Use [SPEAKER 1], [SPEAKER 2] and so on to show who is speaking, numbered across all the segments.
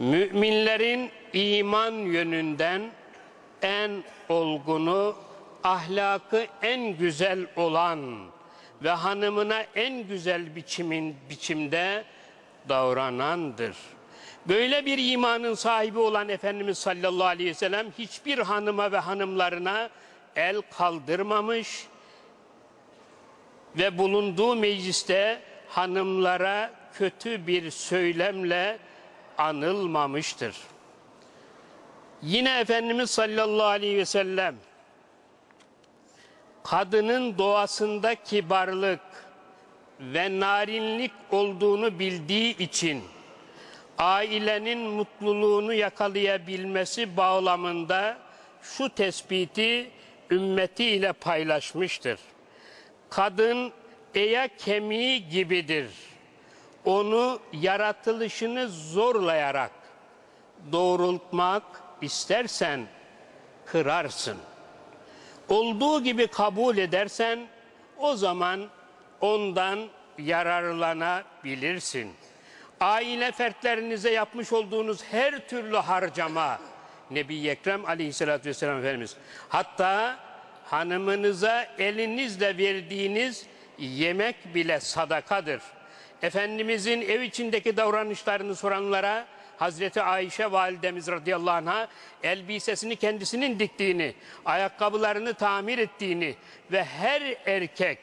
[SPEAKER 1] Müminlerin iman yönünden en olgunu, ahlakı en güzel olan ve hanımına en güzel biçimin biçimde davranandır. Böyle bir imanın sahibi olan Efendimiz sallallahu aleyhi ve sellem hiçbir hanıma ve hanımlarına el kaldırmamış ve bulunduğu mecliste hanımlara kötü bir söylemle anılmamıştır. Yine Efendimiz sallallahu aleyhi ve sellem kadının doğasında kibarlık ve narinlik olduğunu bildiği için ailenin mutluluğunu yakalayabilmesi bağlamında şu tespiti ümmetiyle paylaşmıştır. Kadın eya kemiği gibidir. Onu yaratılışını zorlayarak doğrultmak istersen kırarsın. Olduğu gibi kabul edersen o zaman ondan yararlanabilirsin. Aile fertlerinize yapmış olduğunuz her türlü harcama Nebi Ekrem Aleyhisselatü Vesselam Efendimiz hatta hanımınıza elinizle verdiğiniz yemek bile sadakadır. Efendimizin ev içindeki davranışlarını soranlara Hazreti Ayşe validemiz radıyallahu anh'a elbisesini kendisinin diktiğini, ayakkabılarını tamir ettiğini ve her erkek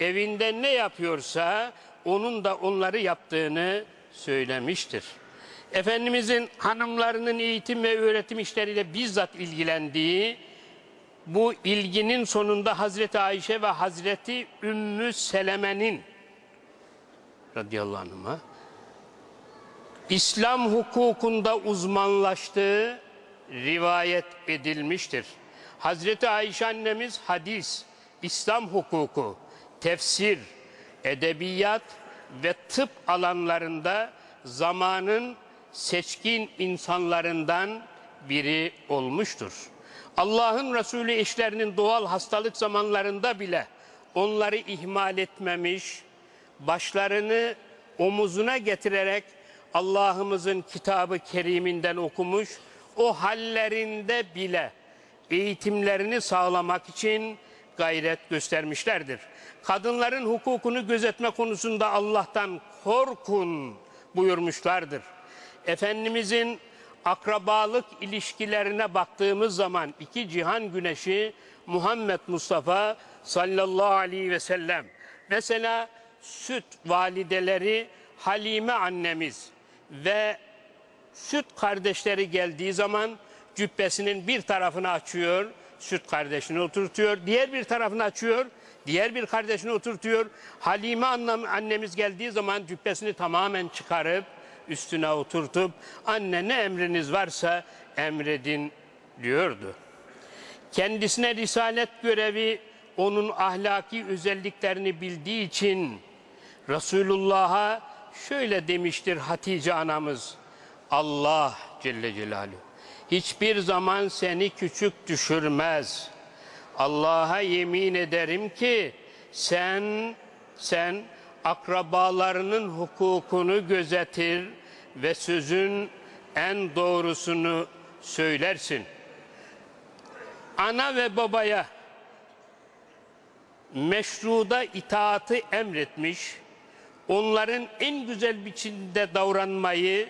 [SPEAKER 1] evinde ne yapıyorsa onun da onları yaptığını söylemiştir. Efendimizin hanımlarının eğitim ve öğretim işleriyle bizzat ilgilendiği bu ilginin sonunda Hazreti Ayşe ve Hazreti Ümmü Seleme'nin radıyallahu anh'a İslam hukukunda uzmanlaştığı rivayet edilmiştir. Hazreti Ayşe annemiz hadis, İslam hukuku, tefsir, edebiyat ve tıp alanlarında zamanın seçkin insanlarından biri olmuştur. Allah'ın Resulü eşlerinin doğal hastalık zamanlarında bile onları ihmal etmemiş, başlarını omuzuna getirerek Allah'ımızın kitabı keriminden okumuş, o hallerinde bile eğitimlerini sağlamak için gayret göstermişlerdir. Kadınların hukukunu gözetme konusunda Allah'tan korkun buyurmuşlardır. Efendimizin akrabalık ilişkilerine baktığımız zaman iki cihan güneşi Muhammed Mustafa sallallahu aleyhi ve sellem mesela süt valideleri Halime annemiz ve süt kardeşleri geldiği zaman cübbesinin bir tarafını açıyor, süt kardeşini oturtuyor, diğer bir tarafını açıyor, diğer bir kardeşini oturtuyor. Halime annem, annemiz geldiği zaman cübbesini tamamen çıkarıp üstüne oturtup anne ne emriniz varsa emredin diyordu. Kendisine risalet görevi onun ahlaki özelliklerini bildiği için Resulullah'a şöyle demiştir Hatice anamız. Allah Celle Celaluhu hiçbir zaman seni küçük düşürmez. Allah'a yemin ederim ki sen sen akrabalarının hukukunu gözetir ve sözün en doğrusunu söylersin. Ana ve babaya meşruda itaatı emretmiş, onların en güzel biçimde davranmayı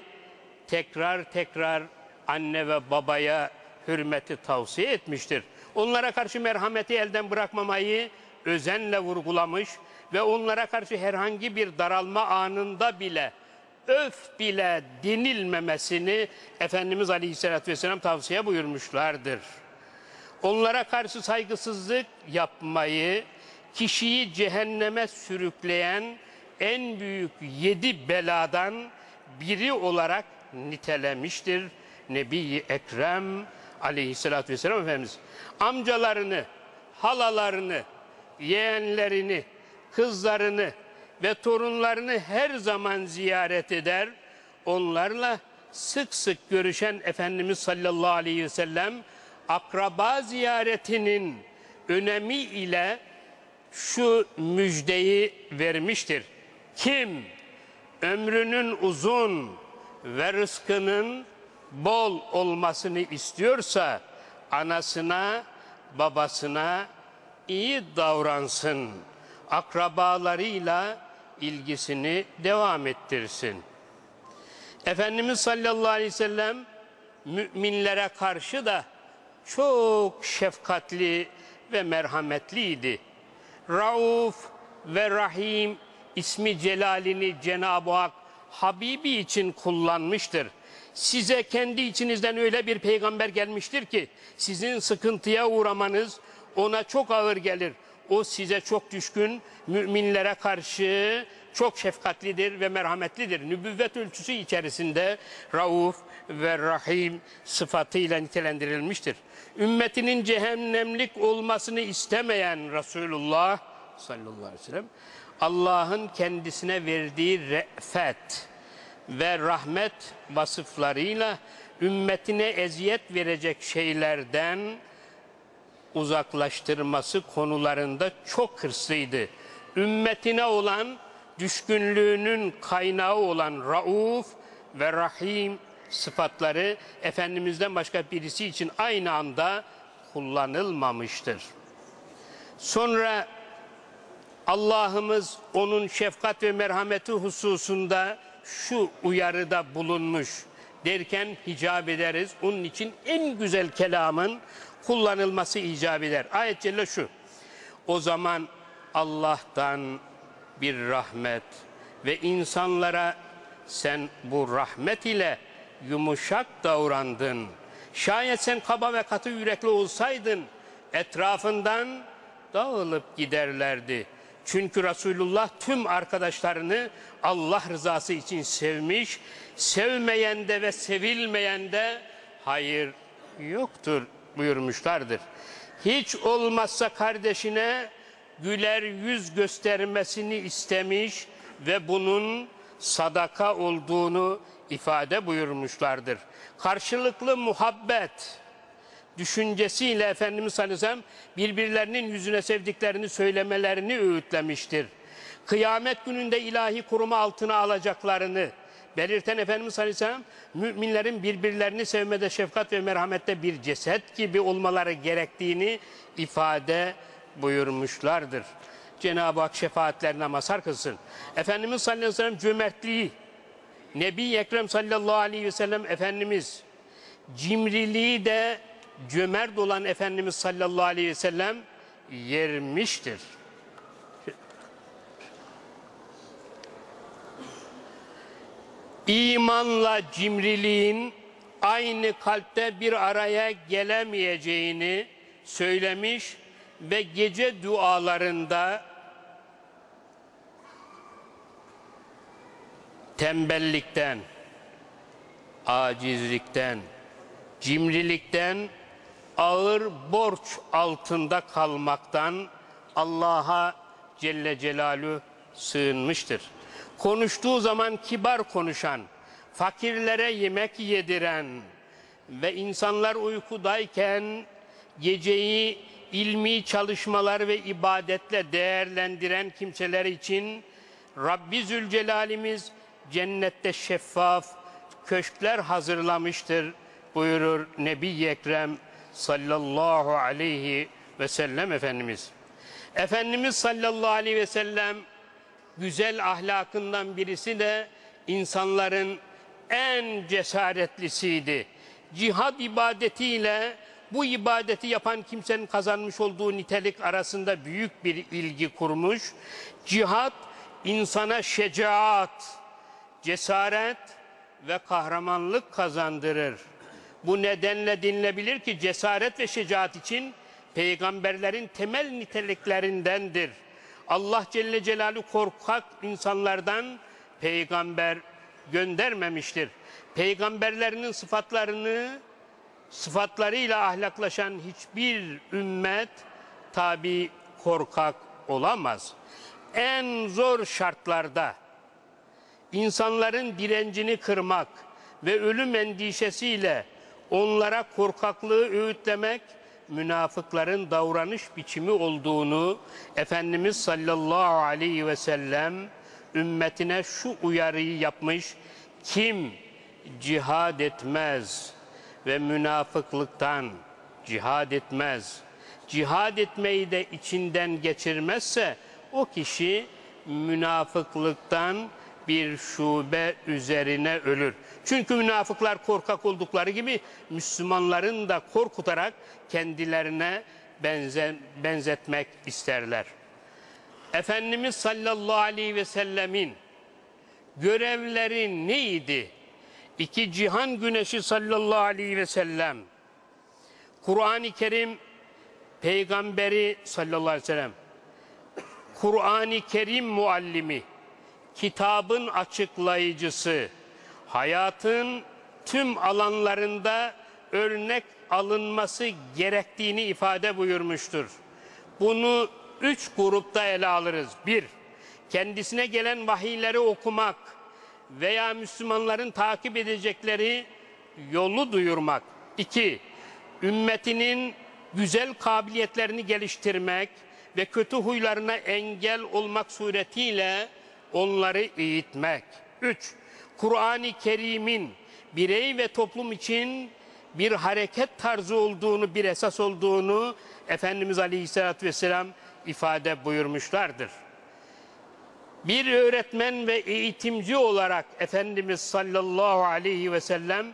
[SPEAKER 1] tekrar tekrar anne ve babaya hürmeti tavsiye etmiştir. Onlara karşı merhameti elden bırakmamayı özenle vurgulamış ve onlara karşı herhangi bir daralma anında bile öf bile dinilmemesini Efendimiz Aleyhisselatü Vesselam tavsiye buyurmuşlardır. Onlara karşı saygısızlık yapmayı kişiyi cehenneme sürükleyen en büyük yedi beladan biri olarak nitelemiştir Nebi Ekrem aleyhissalatü vesselam Efendimiz. Amcalarını, halalarını, yeğenlerini, kızlarını ve torunlarını her zaman ziyaret eder. Onlarla sık sık görüşen Efendimiz sallallahu aleyhi ve sellem akraba ziyaretinin önemi ile şu müjdeyi vermiştir. Kim ömrünün uzun ve rızkının bol olmasını istiyorsa anasına, babasına iyi davransın. Akrabalarıyla ilgisini devam ettirsin. Efendimiz sallallahu aleyhi ve sellem müminlere karşı da çok şefkatli ve merhametliydi. Rauf ve Rahim ismi celalini Cenab-ı Hak Habibi için kullanmıştır. Size kendi içinizden öyle bir peygamber gelmiştir ki sizin sıkıntıya uğramanız ona çok ağır gelir. O size çok düşkün, müminlere karşı çok şefkatlidir ve merhametlidir. Nübüvvet ölçüsü içerisinde Rauf ve Rahim sıfatıyla nitelendirilmiştir. Ümmetinin cehennemlik olmasını istemeyen Resulullah sallallahu aleyhi ve sellem Allah'ın kendisine verdiği re'fet ve rahmet vasıflarıyla ümmetine eziyet verecek şeylerden uzaklaştırması konularında çok hırslıydı. Ümmetine olan düşkünlüğünün kaynağı olan Rauf ve Rahim sıfatları Efendimiz'den başka birisi için aynı anda kullanılmamıştır. Sonra Allah'ımız onun şefkat ve merhameti hususunda şu uyarıda bulunmuş derken hicap ederiz. Onun için en güzel kelamın kullanılması icap eder. Ayet Celle şu. O zaman Allah'tan bir rahmet ve insanlara sen bu rahmet ile yumuşak davrandın. Şayet sen kaba ve katı yürekli olsaydın etrafından dağılıp giderlerdi. Çünkü Resulullah tüm arkadaşlarını Allah rızası için sevmiş, sevmeyende ve sevilmeyende hayır yoktur buyurmuşlardır. Hiç olmazsa kardeşine güler yüz göstermesini istemiş ve bunun sadaka olduğunu ifade buyurmuşlardır. Karşılıklı muhabbet düşüncesiyle Efendimiz sallallahu aleyhi ve sellem birbirlerinin yüzüne sevdiklerini söylemelerini öğütlemiştir. Kıyamet gününde ilahi koruma altına alacaklarını belirten Efendimiz aleyhisselam müminlerin birbirlerini sevmede, şefkat ve merhamette bir ceset gibi olmaları gerektiğini ifade buyurmuşlardır. Cenab-ı Hak şefaatlerine mazhar kılsın. Efendimiz sallallahu aleyhi ve sellem cömertliği, Nebi Ekrem sallallahu aleyhi ve sellem Efendimiz cimriliği de cömert olan Efendimiz sallallahu aleyhi ve sellem yermiştir. İmanla cimriliğin aynı kalpte bir araya gelemeyeceğini söylemiş ve gece dualarında tembellikten, acizlikten, cimrilikten, ağır borç altında kalmaktan Allah'a Celle Celaluhu sığınmıştır. Konuştuğu zaman kibar konuşan, fakirlere yemek yediren ve insanlar uykudayken geceyi ilmi çalışmalar ve ibadetle değerlendiren kimseler için Rabbi Zülcelal'imiz cennette şeffaf köşkler hazırlamıştır buyurur Nebi Ekrem sallallahu aleyhi ve sellem Efendimiz. Efendimiz sallallahu aleyhi ve sellem güzel ahlakından birisi de insanların en cesaretlisiydi. Cihad ibadetiyle bu ibadeti yapan kimsenin kazanmış olduğu nitelik arasında büyük bir ilgi kurmuş. Cihad insana şecaat, cesaret ve kahramanlık kazandırır. Bu nedenle dinlebilir ki cesaret ve şecaat için peygamberlerin temel niteliklerindendir. Allah Celle Celaluhu korkak insanlardan peygamber göndermemiştir. Peygamberlerinin sıfatlarını sıfatlarıyla ahlaklaşan hiçbir ümmet tabi korkak olamaz. En zor şartlarda insanların direncini kırmak ve ölüm endişesiyle onlara korkaklığı öğütlemek münafıkların davranış biçimi olduğunu Efendimiz sallallahu aleyhi ve sellem ümmetine şu uyarıyı yapmış. Kim cihad etmez ve münafıklıktan cihad etmez. Cihad etmeyi de içinden geçirmezse o kişi münafıklıktan bir şube üzerine ölür. Çünkü münafıklar korkak oldukları gibi Müslümanların da korkutarak kendilerine benze, benzetmek isterler. Efendimiz sallallahu aleyhi ve sellemin görevleri neydi? İki cihan güneşi sallallahu aleyhi ve sellem. Kur'an-ı Kerim peygamberi sallallahu aleyhi ve sellem. Kur'an-ı Kerim muallimi, kitabın açıklayıcısı, hayatın tüm alanlarında örnek alınması gerektiğini ifade buyurmuştur. Bunu üç grupta ele alırız. Bir, kendisine gelen vahiyleri okumak veya Müslümanların takip edecekleri yolu duyurmak. İki, ümmetinin güzel kabiliyetlerini geliştirmek ve kötü huylarına engel olmak suretiyle onları eğitmek. Üç, Kur'an-ı Kerim'in birey ve toplum için bir hareket tarzı olduğunu, bir esas olduğunu Efendimiz Aleyhisselatü Vesselam ifade buyurmuşlardır. Bir öğretmen ve eğitimci olarak Efendimiz sallallahu aleyhi ve sellem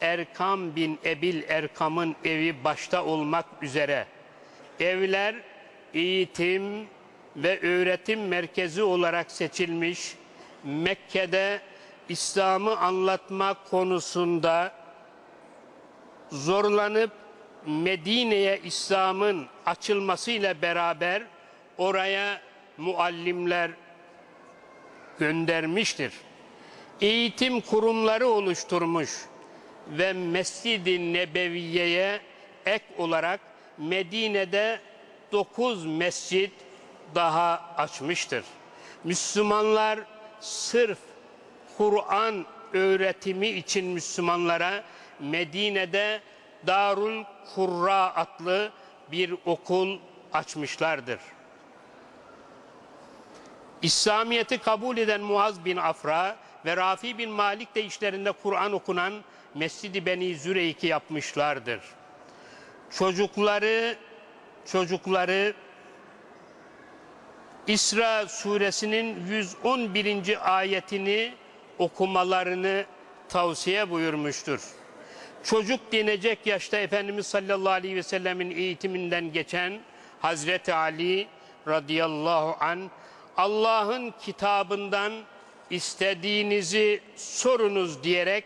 [SPEAKER 1] Erkam bin Ebil Erkam'ın evi başta olmak üzere evler eğitim ve öğretim merkezi olarak seçilmiş Mekke'de İslam'ı anlatma konusunda zorlanıp Medine'ye İslam'ın açılmasıyla beraber oraya muallimler göndermiştir. Eğitim kurumları oluşturmuş ve Mescid-i Nebeviye'ye ek olarak Medine'de 9 mescit daha açmıştır. Müslümanlar sırf Kur'an öğretimi için Müslümanlara Medine'de Darul Kurra adlı bir okul açmışlardır. İslamiyet'i kabul eden Muaz bin Afra ve Rafi bin Malik de işlerinde Kur'an okunan Mescid-i Beni Züreyk'i yapmışlardır. Çocukları çocukları İsra suresinin 111. ayetini okumalarını tavsiye buyurmuştur. Çocuk denecek yaşta Efendimiz sallallahu aleyhi ve sellemin eğitiminden geçen Hazreti Ali radıyallahu an Allah'ın kitabından istediğinizi sorunuz diyerek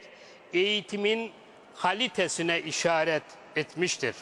[SPEAKER 1] eğitimin kalitesine işaret etmiştir.